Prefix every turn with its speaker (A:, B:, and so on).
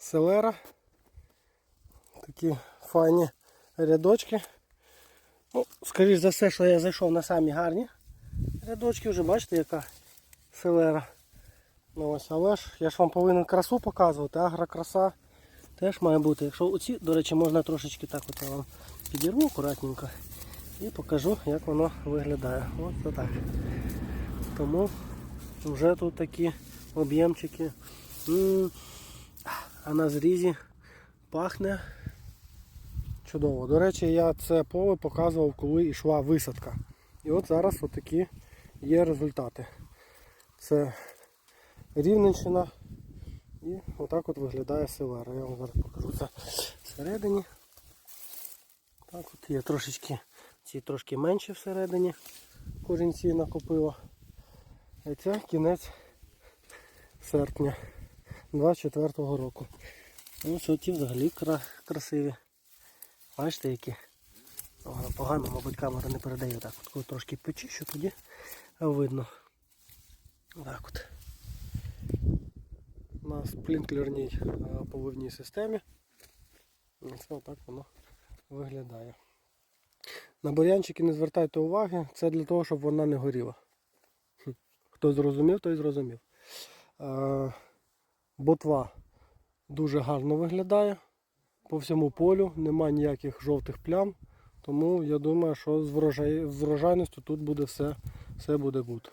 A: селера. Такі файні рядочки. Ну, скоріш за все, що я зайшов на самі гарні рядочки, вже бачите, яка селера. Ну ось, але ж я ж вам повинен красу показувати, агрокраса теж має бути. Якщо оці, до речі, можна трошечки так от я вам підірву акуратненько і покажу, як воно виглядає. Ось так. Тому вже тут такі об'ємчики. А на зрізі пахне чудово. До речі, я це поле показував, коли йшла висадка. І от зараз отакі є результати. Це Рівненщина. І отак от виглядає селера. Я вам зараз покажу це всередині. Так от є трошечки, ці трошки менші всередині корінці накопило. І це кінець серпня 24-го року. Ну, що взагалі кра- красиві. Бачите, які? Погано, мабуть, камера не передає. Так, от трошки почищу, тоді видно. Так от. На сплінклерній е, поливній системі. Ось так воно виглядає. На бур'янчики не звертайте уваги, це для того, щоб вона не горіла. Хто зрозумів, той зрозумів. Ботва дуже гарно виглядає по всьому полю, нема ніяких жовтих плям. Тому я думаю, що з врожайністю тут буде все, все буде гуд.